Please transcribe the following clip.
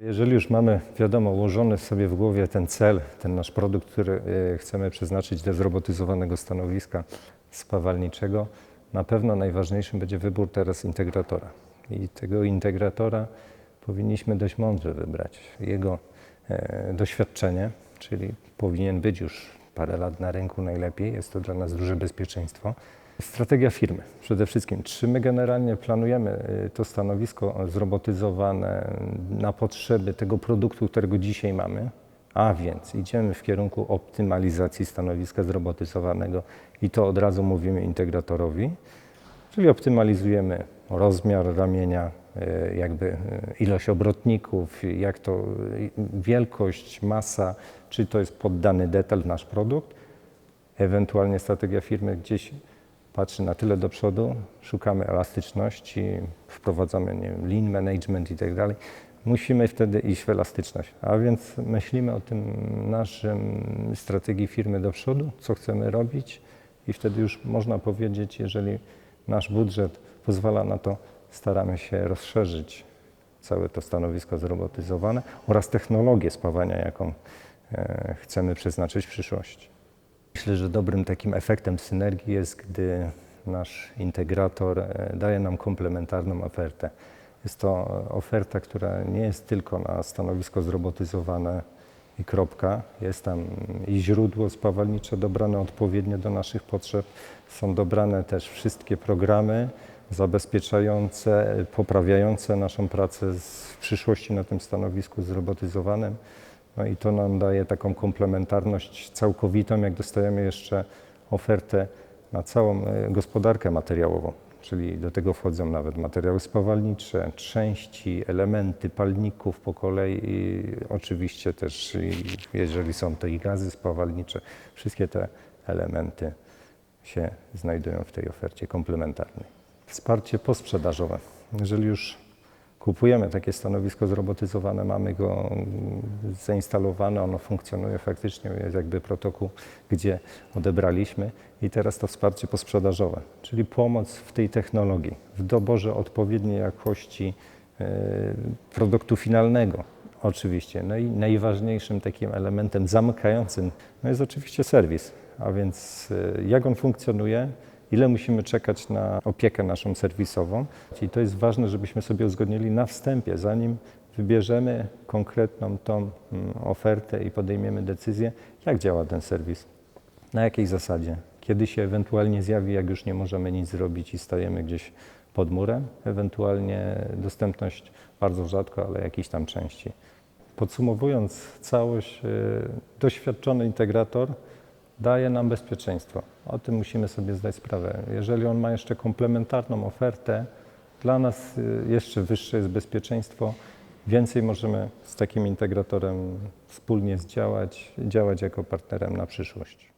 Jeżeli już mamy, wiadomo, ułożony sobie w głowie ten cel, ten nasz produkt, który e, chcemy przeznaczyć do zrobotyzowanego stanowiska spawalniczego, na pewno najważniejszym będzie wybór teraz integratora. I tego integratora powinniśmy dość mądrze wybrać. Jego e, doświadczenie, czyli powinien być już parę lat na rynku najlepiej, jest to dla nas duże bezpieczeństwo. Strategia firmy przede wszystkim. Czy my generalnie planujemy y, to stanowisko zrobotyzowane na potrzeby tego produktu, którego dzisiaj mamy? A więc idziemy w kierunku optymalizacji stanowiska zrobotyzowanego i to od razu mówimy integratorowi, czyli optymalizujemy rozmiar ramienia, y, jakby y, ilość obrotników, jak to wielkość, masa, czy to jest poddany detal w nasz produkt. Ewentualnie strategia firmy gdzieś patrzy na tyle do przodu, szukamy elastyczności, wprowadzamy nie wiem, lean management i tak dalej. Musimy wtedy iść w elastyczność. A więc myślimy o tym naszym strategii firmy do przodu, co chcemy robić i wtedy już można powiedzieć, jeżeli nasz budżet pozwala na to, staramy się rozszerzyć całe to stanowisko zrobotyzowane oraz technologię spawania, jaką chcemy przeznaczyć w przyszłości. Myślę, że dobrym takim efektem synergii jest, gdy nasz integrator e, daje nam komplementarną ofertę. Jest to oferta, która nie jest tylko na stanowisko zrobotyzowane i kropka. Jest tam i źródło spawalnicze dobrane odpowiednio do naszych potrzeb. Są dobrane też wszystkie programy zabezpieczające, poprawiające naszą pracę w przyszłości na tym stanowisku zrobotyzowanym. No i to nam daje taką komplementarność całkowitą, jak dostajemy jeszcze ofertę na całą e, gospodarkę materiałową. Czyli do tego wchodzą nawet materiały spawalnicze, części, elementy palników po kolei, i oczywiście też, jeżeli są to i gazy spawalnicze, wszystkie te elementy się znajdują w tej ofercie komplementarnej. Wsparcie posprzedażowe. Jeżeli już kupujemy takie stanowisko zrobotyzowane, mamy go zainstalowane, ono funkcjonuje faktycznie, jest jakby protokół, gdzie odebraliśmy i teraz to wsparcie posprzedażowe, czyli pomoc w tej technologii, w doborze odpowiedniej jakości e, produktu finalnego. Oczywiście. No i najważniejszym takim elementem zamykającym no jest oczywiście serwis, a więc e, jak on funkcjonuje, ile musimy czekać na opiekę naszą serwisową. I to jest ważne, żebyśmy sobie uzgodnili na wstępie, zanim wybierzemy konkretną tą mm, ofertę i podejmiemy decyzję, jak działa ten serwis, na jakiej zasadzie, kiedy się ewentualnie zjawi, jak już nie możemy nic zrobić i stajemy gdzieś pod murem, ewentualnie dostępność bardzo rzadko, ale jakiejś tam części. Podsumowując całość, y, doświadczony integrator daje nam bezpieczeństwo. O tym musimy sobie zdać sprawę. Jeżeli on ma jeszcze komplementarną ofertę, dla nas y, jeszcze wyższe jest bezpieczeństwo. Więcej możemy z takim integratorem wspólnie zdziałać, działać jako partnerem na przyszłość.